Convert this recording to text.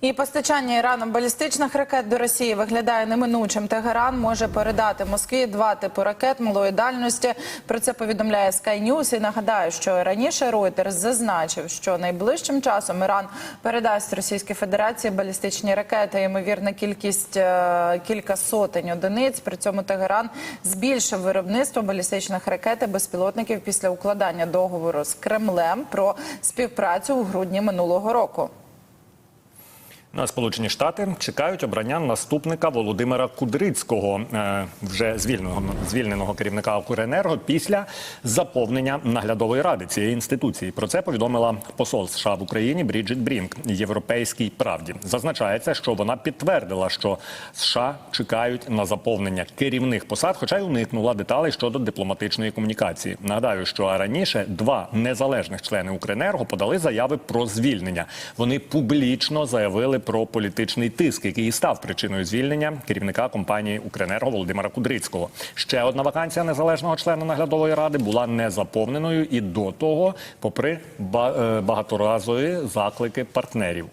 І постачання Іраном балістичних ракет до Росії виглядає неминучим. Тегеран може передати Москві два типи ракет малої дальності. Про це повідомляє Sky News. І нагадаю, що раніше Reuters зазначив, що найближчим часом Іран передасть Російській Федерації балістичні ракети. Ймовірна кількість е, кілька сотень одиниць. При цьому Тегеран збільшив виробництво балістичних ракет і безпілотників після укладання договору з Кремлем про співпрацю у грудні минулого року. На Сполучені Штати чекають обрання наступника Володимира Кудрицького, е, вже звільненого звільненого керівника «Укренерго» після заповнення наглядової ради цієї інституції. Про це повідомила посол США в Україні Бріджит Брінк Європейській правді. Зазначається, що вона підтвердила, що США чекають на заповнення керівних посад, хоча й уникнула деталей щодо дипломатичної комунікації. Нагадаю, що раніше два незалежних члени «Укренерго» подали заяви про звільнення. Вони публічно заявили про політичний тиск, який і став причиною звільнення керівника компанії «Укренерго» Володимира Кудрицького. Ще одна вакансія незалежного члена наглядової ради була не заповненою і до того, попри е, багаторазові заклики партнерів.